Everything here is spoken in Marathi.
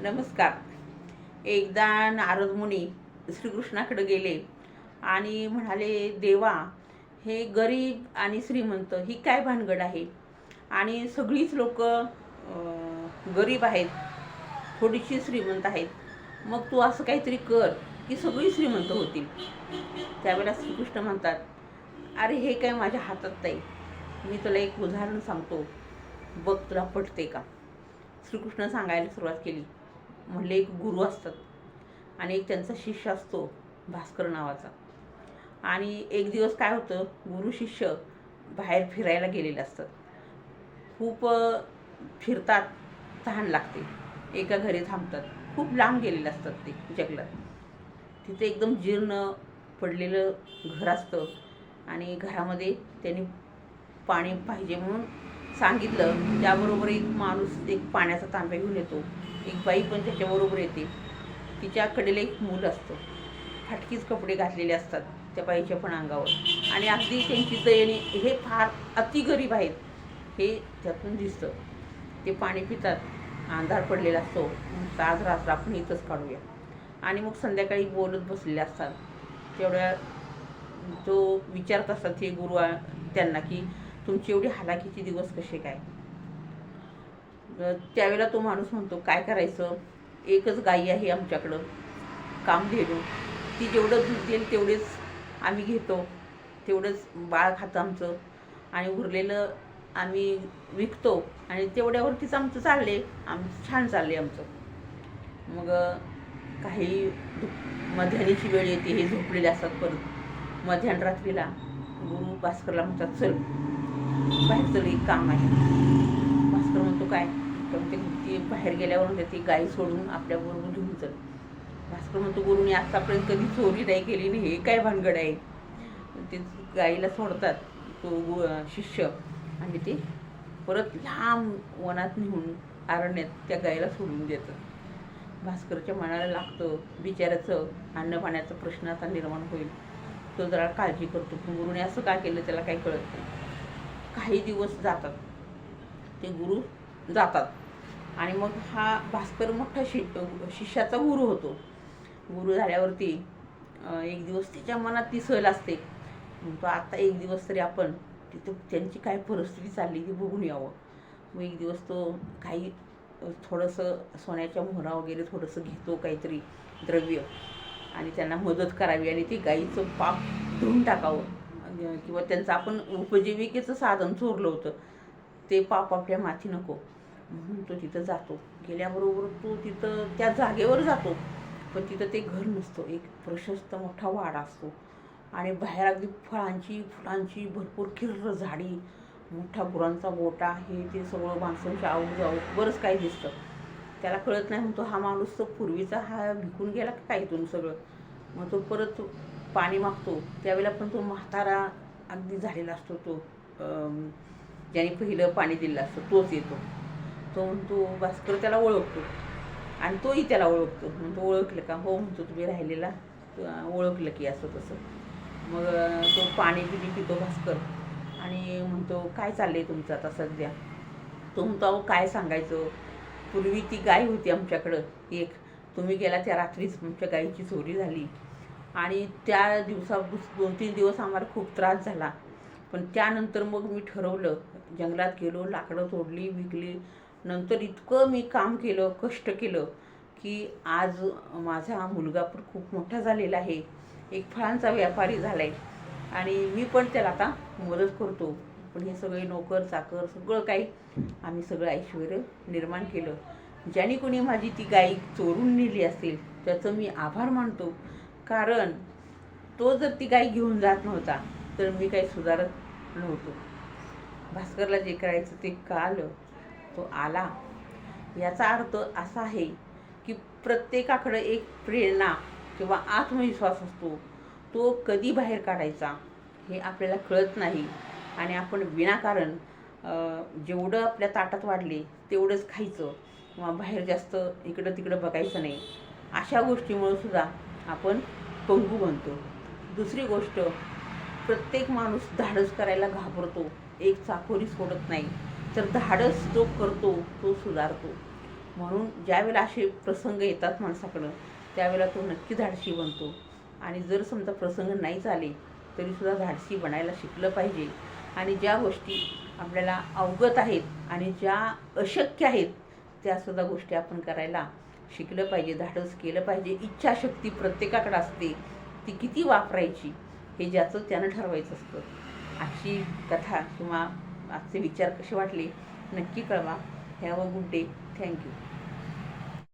नमस्कार. एकदा नारद मुनी श्रीकृष्णाकडे गेले आणि म्हणाले देवा हे गरीब आणि श्रीमंत ही काय भानगड आहे? आणि सगळीच लोक गरीब आहेत थोडीशी श्रीमंत आहेत. मग तू असं काहीतरी कर की सगळी श्रीमंत होतील. त्यावेळेला श्रीकृष्ण म्हणतात अरे हे काय माझ्या हातात नाही. मी तुला एक उदाहरण सांगतो. बघ तुला पटते का? श्रीकृष्ण सांगायला सुरुवात केली. म्हणले एक गुरु असतात. आणि एक त्यांचा शिष्य असतो भास्कर नावाचा. आणि एक दिवस काय होतं गुरु शिष्य बाहेर फिरायला गेलेले असतात. खूप फिरतात तहान लागते. एका घरी थांबतात. खूप लांब गेलेले असतात ते जंगलात. तिथे एकदम जीर्ण पडलेलं घर असतं. आणि घरामध्ये त्यांनी पाणी पाहिजे म्हणून सांगितलं. त्याबरोबर एक माणूस एक पाण्याचा तांब्या घेऊन येतो. एक बाई पण त्याच्याबरोबर येते. तिच्याकडेला एक मूल असतं. फाटकीच कपडे घातलेले असतात त्या बाईच्या पण अंगावर. आणि अगदी त्यांची दयनी हे फार अति गरीब आहेत. हे त्यातून दिसतं. ते पाणी पितात. अंधार पडलेला असतो. मग आज रात्र आपण इथंच काढूया. आणि मग संध्याकाळी बोलत बसलेले असतात. तेवढ्या तो विचारत असतात हे गुरु त्यांना की तुमची एवढी हालाकीचे दिवस कसे काय? त्यावेळेला तो माणूस म्हणतो काय करायचं? एकच गाई आहे आमच्याकडं. काम धेडू ती जेवढं दूध देईल तेवढेच आम्ही घेतो. तेवढंच बाळ खातं आमचं. आणि उरलेलं आम्ही विकतो. आणि तेवढ्यावरतीच आमचं चालले. आमचं छान चालले आमचं. मग काही दु- मध्यानीची वेळ येते. हे झोपलेले असतात परत. मध्यान रात्रीला गुरु भास्करला म्हणतात चल बाहेर चल एक काम आहे. भास्कर म्हणतो काय? तर ते ती बाहेर गेल्यावर म्हणते ती गाई सोडून आपल्याबरोबर घेऊन चल. भास्कर म्हणतो गुरुनी आतापर्यंत कधी चोरी नाही केली नाही हे काय भानगड आहे? ते गाईला सोडतात तो शिष्य. आणि ते परत लांब वनात नेऊन अरण्यात त्या गाईला सोडून देतात. भास्करच्या मनाला लागतं बिचाऱ्याचं अन्नपाण्याचा प्रश्न आता निर्माण होईल. तो जरा काळजी करतो पण गुरुने असं का केलं त्याला काही कळत नाही. काही दिवस जातात. ते गुरु जातात. आणि मग हा भास्कर मोठा शि शिष्याचा गुरु होतो. गुरु झाल्यावरती एक दिवस तिच्या मनात ती सहल असते. म्हणतो आता एक दिवस तरी आपण तिथं त्यांची काय परिस्थिती चालली ती बघून यावं. मग एक दिवस तो काही थोडंसं सोन्याच्या मोहरा वगैरे थोडंसं घेतो काहीतरी द्रव्य. आणि त्यांना मदत करावी आणि ती गाईचं पाप धुवून टाकावं. किंवा त्यांचं आपण उपजीविकेचं साधन चोरलं होतं. ते पाप आपल्या माथी नको. म्हणून तो तिथं जातो. गेल्याबरोबर तो तिथं त्या जागेवर जातो. पण तिथं ते घर नसतं. एक प्रशस्त मोठा वाडा असतो. आणि बाहेर अगदी फळांची फुलांची भरपूर किर्र झाडी मोठा गुरांचा गोटा हे ते सगळं माणसांची आवड जाऊ बरंच काही दिसतं. त्याला कळत नाही म्हणतो हा माणूस तर पूर्वीचा हा भिकून गेला काय इथून सगळं? मग तो परत पाणी मागतो. त्यावेळेला पण तो म्हातारा अगदी झालेला असतो तो ज्याने पहिलं पाणी दिलं असतं तोच येतो. तो म्हणतो भास्कर त्याला ओळखतो. आणि तोही त्याला ओळखतो. म्हणतो ओळखलं का? हो म्हणतो तुम्ही राहिलेला. ओळखलं की असं तसं. मग तो पाणी बिणी पितो भास्कर आणि म्हणतो काय चाललं आहे तुमचं आता सध्या? तो म्हणतो अहो काय सांगायचं? पूर्वी ती गाय होती आमच्याकडं एक. तुम्ही गेला त्या रात्रीच आमच्या गायीची चोरी झाली. आणि त्या दिवसा दोन तीन दिवस आम्हाला खूप त्रास झाला. पण त्यानंतर मग मी ठरवलं जंगलात गेलो लाकडं तोडली विकली. नंतर इतकं मी काम केलं कष्ट केलं की आज माझा मुलगा पण खूप मोठा झालेला आहे. एक फळांचा व्यापारी झाला आहे आणि मी पण त्याला आता मदत करतो. पण हे सगळे नोकर चाकर सगळं काही आम्ही सगळं ऐश्वर निर्माण केलं. ज्याने कोणी माझी ती गाई चोरून नेली असेल त्याचं मी आभार मानतो. कारण तो जर ती गाय घेऊन जात नव्हता तर मी काही सुधारत नव्हतो. भास्करला जे करायचं ते कळालं. तो आला. याचा अर्थ असा आहे की प्रत्येकाकडं एक प्रेरणा किंवा आत्मविश्वास असतो. तो कधी बाहेर काढायचा हे आपल्याला कळत नाही. आणि आपण विनाकारण जेवढं आपल्या ताटात वाढले तेवढंच खायचं किंवा बाहेर जास्त इकडं तिकडं बघायचं नाही. अशा गोष्टीमुळं सुद्धा आपण पंगू बनतो. दुसरी गोष्ट प्रत्येक माणूस धाडस करायला घाबरतो. एक चाकोरी सोडत नाही. तर धाडस जो करतो तो सुधारतो. म्हणून ज्यावेळेला असे प्रसंग येतात माणसाकडं त्यावेळेला तो नक्की धाडशी बनतो. आणि जर समजा प्रसंग नाही झाले तरीसुद्धा धाडसी बनायला शिकलं पाहिजे. आणि ज्या गोष्टी आपल्याला अवगत आहेत आणि ज्या अशक्य आहेत त्यासुद्धा गोष्टी आपण करायला शिकलं पाहिजे धाडस केलं पाहिजे. इच्छाशक्ती प्रत्येकाकडे असते. ती किती वापरायची? हे ज्याचं त्यानं ठरवायचं असतं. आजची कथा किंवा आजचे विचार कसे वाटले नक्की कळवा. Have a good day. Thank you.